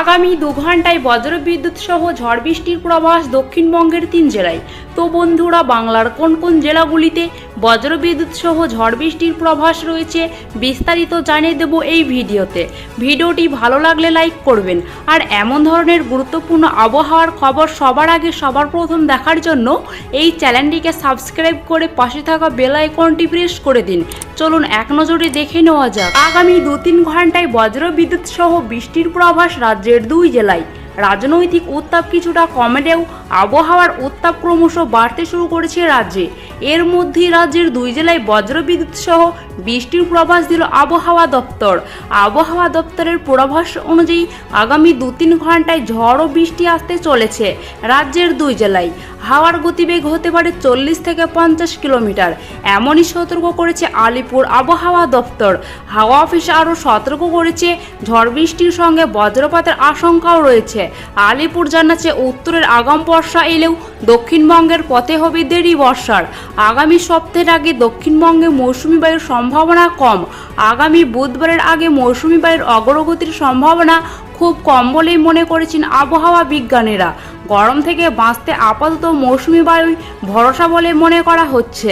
আগামী দু ঘন্টায় বজ্রবিদ্যুৎ সহ ঝড় বৃষ্টির পূর্বাভাস দক্ষিণবঙ্গের তিন জেলায়। তো বন্ধুরা, বাংলার কোন কোন জেলাগুলিতে বজ্রবিদ্যুৎ সহ ঝড় বৃষ্টির প্রভাস রয়েছে বিস্তারিত জানিয়ে দেব এই ভিডিওতে। ভিডিওটি ভালো লাগলে লাইক করবেন আর এমন ধরনের গুরুত্বপূর্ণ আবহাওয়ার খবর সবার আগে, সবার প্রথম দেখার জন্য এই চ্যানেলটিকে সাবস্ক্রাইব করে পাশে থাকা বেল আইকনটি প্রেস করে দিন। চলুন এক নজরে দেখে নেওয়া যাক। আগামী দু তিন ঘন্টায় বজ্রবিদ্যুৎ সহ বৃষ্টির প্রভাস রাজ্যের দুই জেলায়। রাজনৈতিক উত্তাপ কিছুটা কমেলেও আবহাওয়ার উত্তাপ ক্রমশ বাড়তে শুরু করেছে রাজ্যে। এর মধ্যেই রাজ্যের দুই জেলায় বজ্রবিদ্যুৎ সহ বৃষ্টির পূর্বাভাস দিল আবহাওয়া দপ্তর। আবহাওয়া দপ্তরের পূর্বাভাস অনুযায়ী আগামী দু তিন ঘন্টায় ঝড় ও বৃষ্টি আসতে চলেছে রাজ্যের দুই জেলায়। হাওয়ার গতিবেগ হতে পারে চল্লিশ থেকে পঞ্চাশ কিলোমিটার। এমনই সতর্ক করেছে আলিপুর আবহাওয়া দপ্তর। হাওয়া অফিস আরও সতর্ক করেছে, ঝড় বৃষ্টির সঙ্গে বজ্রপাতের আশঙ্কাও রয়েছে। আলিপুর জানাচ্ছে, উত্তরের আগাম বর্ষা এলেও দক্ষিণবঙ্গের পথে হবে দেরি বর্ষার। আগামী সপ্তাহের আগে দক্ষিণবঙ্গে মৌসুমি বায়ুর সম্ভাবনা কম। আগামী বুধবারের আগে মৌসুমি বায়ুর অগ্রগতির সম্ভাবনা খুব কম বলেই মনে করেছেন আবহাওয়া বিজ্ঞানীরা। গরম থেকে বাঁচতে আপাতত মৌসুমি বায়ু ভরসা বলে মনে করা হচ্ছে।